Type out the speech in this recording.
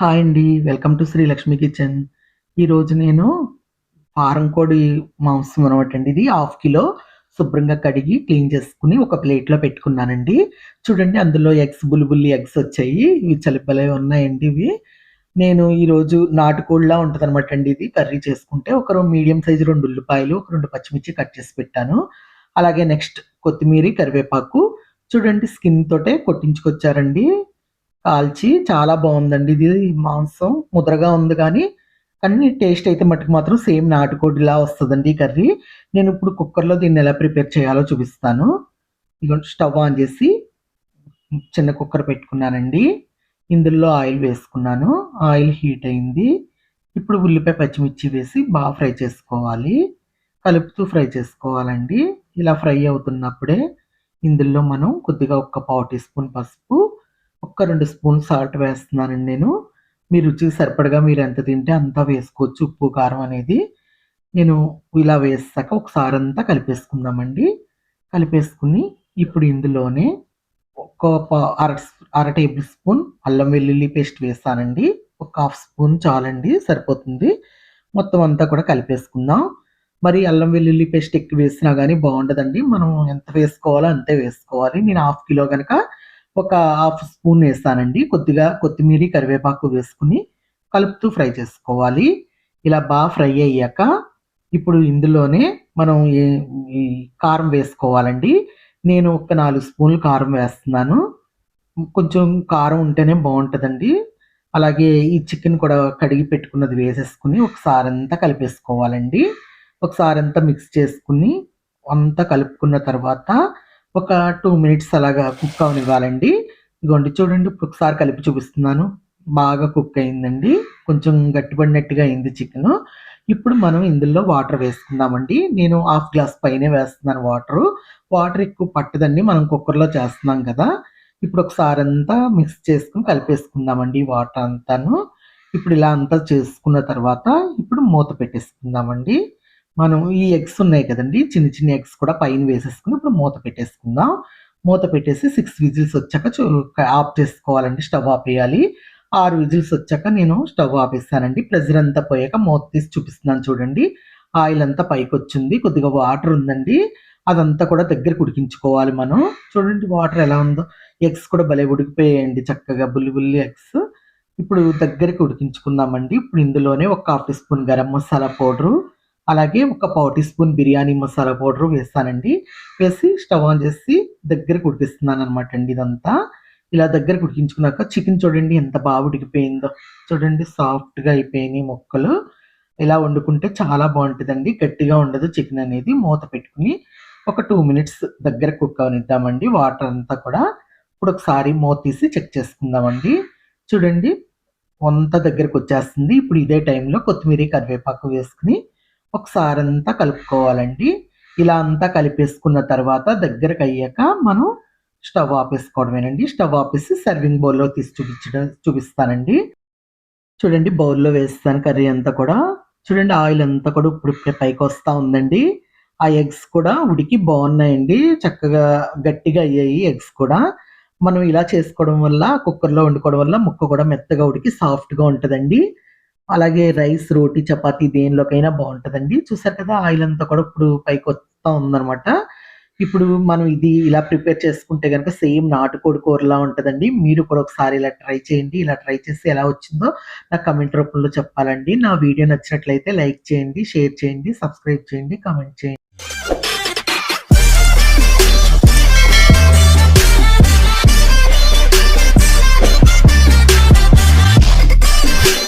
Hi అండి welcome to Sri Lakshmi kitchen. ఈరోజు నేను ఫారం కోడి మాంసం అనమాట అండి. ఇది హాఫ్ కిలో శుభ్రంగా కడిగి క్లీన్ చేసుకుని ఒక ప్లేట్లో పెట్టుకున్నానండి. చూడండి అందులో ఎగ్స్ బుల్బుల్లి ఎగ్స్ వచ్చాయి. ఇవి చలిపలే ఉన్నాయండి ఇవి. నేను ఈరోజు నాటుకోడిలా ఉంటుంది అనమాట అండి ఇది. కర్రీ చేసుకుంటే ఒక మీడియం సైజు రెండు ఉల్లిపాయలు ఒక రెండు పచ్చిమిర్చి కట్ చేసి పెట్టాను. అలాగే నెక్స్ట్ కొత్తిమీర కరివేపాకు. చూడండి స్కిన్ తోటే కొట్టించుకొచ్చారండి. కాల్చి చాలా బాగుందండి. ఇది మాంసం ముద్రగా ఉంది కానీ కానీ టేస్ట్ అయితే మటుకు మాత్రం సేమ్ నాటుకోడిలా వస్తుందండి ఈ కర్రీ. నేను ఇప్పుడు కుక్కర్లో దీన్ని ఎలా ప్రిపేర్ చేయాలో చూపిస్తాను. ఇదిగోండి స్టవ్ ఆన్ చేసి చిన్న కుక్కర్ పెట్టుకున్నానండి. ఇందులో ఆయిల్ వేసుకున్నాను. ఆయిల్ హీట్ అయింది. ఇప్పుడు ఉల్లిపాయ పచ్చిమిర్చి వేసి బాగా ఫ్రై చేసుకోవాలి. కలుపుతూ ఫ్రై చేసుకోవాలండి. ఇలా ఫ్రై అవుతున్నప్పుడే ఇందులో మనం కొద్దిగా ఒక పావు టీ స్పూన్ పసుపు ఒక్క రెండు స్పూన్ సాల్ట్ వేస్తున్నానండి నేను. మీ రుచికి సరిపడగా మీరు ఎంత తింటే అంతా వేసుకోవచ్చు ఉప్పు కారం అనేది. నేను ఇలా వేసాక ఒకసారి అంతా కలిపేసుకుందామండి. కలిపేసుకుని ఇప్పుడు ఇందులోనే ఒక అర అర టేబుల్ స్పూన్ అల్లం వెల్లుల్లి పేస్ట్ వేస్తానండి ఒక హాఫ్ స్పూన్ చాలండి సరిపోతుంది. మొత్తం అంతా కూడా కలిపేసుకుందాం. మరి అల్లం వెల్లుల్లి పేస్ట్ ఎక్కువ వేసినా కానీ బాగుండదండి. మనం ఎంత వేసుకోవాలో అంతే వేసుకోవాలి. నేను హాఫ్ కిలో కనుక ఒక హాఫ్ స్పూన్ వేస్తానండి. కొద్దిగా కొత్తిమీర కరివేపాకు వేసుకుని కలుపుతూ ఫ్రై చేసుకోవాలి. ఇలా బాగా ఫ్రై అయ్యాక ఇప్పుడు ఇందులోనే మనం కారం వేసుకోవాలండి. నేను ఒక నాలుగు స్పూన్లు కారం వేస్తున్నాను. కొంచెం కారం ఉంటేనే బాగుంటుందండి. అలాగే ఈ చికెన్ కూడా కడిగి పెట్టుకున్నది వేసేసుకుని ఒకసారి అంతా కలిపేసుకోవాలండి. ఒకసారి అంతా మిక్స్ చేసుకుని అంతా కలుపుకున్న తర్వాత ఒక టూ మినిట్స్ అలాగా కుక్ అవనివ్వాలండి. ఇదిగోండి చూడండి ఇప్పుడు ఒకసారి కలిపి చూపిస్తున్నాను. బాగా కుక్ అయిందండి. కొంచెం గట్టిపడినట్టుగా అయింది చికెన్ ఇప్పుడు మనం ఇందులో వాటర్ వేసుకుందామండి. నేను హాఫ్ గ్లాస్ పైనే వేస్తున్నాను వాటరు వాటర్ ఎక్కువ పట్టదండి మనం కుక్కర్లో చేస్తున్నాం కదా. ఇప్పుడు ఒకసారి అంతా మిక్స్ చేసుకుని కలిపేసుకుందామండి వాటర్ అంతాను. ఇప్పుడు ఇలా అంతా చేసుకున్న తర్వాత ఇప్పుడు మూత పెట్టేసుకుందామండి. మనం ఈ ఎగ్స్ ఉన్నాయి కదండి చిన్న చిన్న ఎగ్స్ కూడా పైన వేసేసుకుని ఇప్పుడు మూత పెట్టేసుకుందాం. మూత పెట్టేసి సిక్స్ విజిల్స్ వచ్చాక ఆఫ్ చేసుకోవాలండి స్టవ్ ఆపేయాలి ఆరు విజిల్స్ వచ్చాక నేను స్టవ్ ఆపేస్తానండి ప్రెజర్ అంతా పోయాక మూత తీసి చూపిస్తున్నాను చూడండి. ఆయిల్ అంతా పైకి వచ్చింది కొద్దిగా వాటర్ ఉందండి. అదంతా కూడా దగ్గర ఉడికించుకోవాలి మనం. చూడండి వాటర్ ఎలా ఉందో. ఎగ్స్ కూడా భలే ఉడికిపోయాయండి చక్కగా బుల్లి బుల్లి ఎగ్స్. ఇప్పుడు దగ్గరికి ఉడికించుకుందామండి. ఇప్పుడు ఇందులోనే ఒక half teaspoon garam masala powder. అలాగే ఒక పావు teaspoon biryani masala powder వేస్తానండి. వేసి స్టవ్ ఆన్ చేసి దగ్గరకు ఉడికిస్తున్నాను అనమాట అండి ఇదంతా. ఇలా దగ్గరకు ఉడికించుకున్నాక చికెన్ చూడండి ఎంత బాగా ఉడికిపోయిందో. చూడండి సాఫ్ట్గా అయిపోయినాయి మొక్కలు. ఇలా వండుకుంటే చాలా బాగుంటుందండి. గట్టిగా ఉండదు చికెన్ అనేది. మూత పెట్టుకుని ఒక టూ మినిట్స్ దగ్గర కుక్ అవనిద్దామండి. వాటర్ అంతా కూడా ఇప్పుడు ఒకసారి మూత తీసి చెక్ చేసుకుందామండి. చూడండి అంత దగ్గరకు వచ్చేస్తుంది. ఇప్పుడు ఇదే టైంలో కొత్తిమీర కరివేపాకు వేసుకుని ఒకసారి అంతా కలుపుకోవాలండి. ఇలా అంతా కలిపేసుకున్న తర్వాత దగ్గరకు అయ్యాక మనం స్టవ్ ఆపేసుకోవడమేనండి. స్టవ్ ఆపేసి సర్వింగ్ బౌల్లో తీసి చూపించడం చూపిస్తానండి. చూడండి బౌల్లో వేస్తాను కర్రీ అంతా కూడా. చూడండి ఆయిల్ అంతా కూడా ఇప్పుడు ఇప్పుడే పైకి వస్తూ ఉందండి. ఆ ఎగ్స్ కూడా ఉడికి బాగున్నాయండి. చక్కగా గట్టిగా అయ్యాయి ఎగ్స్ కూడా. మనం ఇలా చేసుకోవడం వల్ల కుక్కర్లో వండుకోవడం వల్ల ముక్క కూడా మెత్తగా ఉడికి సాఫ్ట్గా ఉంటుందండి. అలాగే రైస్ రోటీ చపాతి దేనిలోకైనా బాగుంటుందండి. చూసారు కదా ఆయిల్ అంతా కూడా ఇప్పుడు పైకి వస్తూ ఉందనమాట ఇప్పుడు మనం ఇది ఇలా ప్రిపేర్ చేసుకుంటే కనుక సేమ్ నాటుకోడి కూరలా ఉంటుందండి. మీరు కూడా ఒకసారి ఇలా ట్రై చేయండి. ఇలా ట్రై చేసి ఎలా వచ్చిందో నాకు కమెంట్ రూపంలో చెప్పాలండి. నా వీడియో నచ్చినట్లయితే లైక్ చేయండి షేర్ చేయండి సబ్స్క్రైబ్ చేయండి కామెంట్ చేయండి.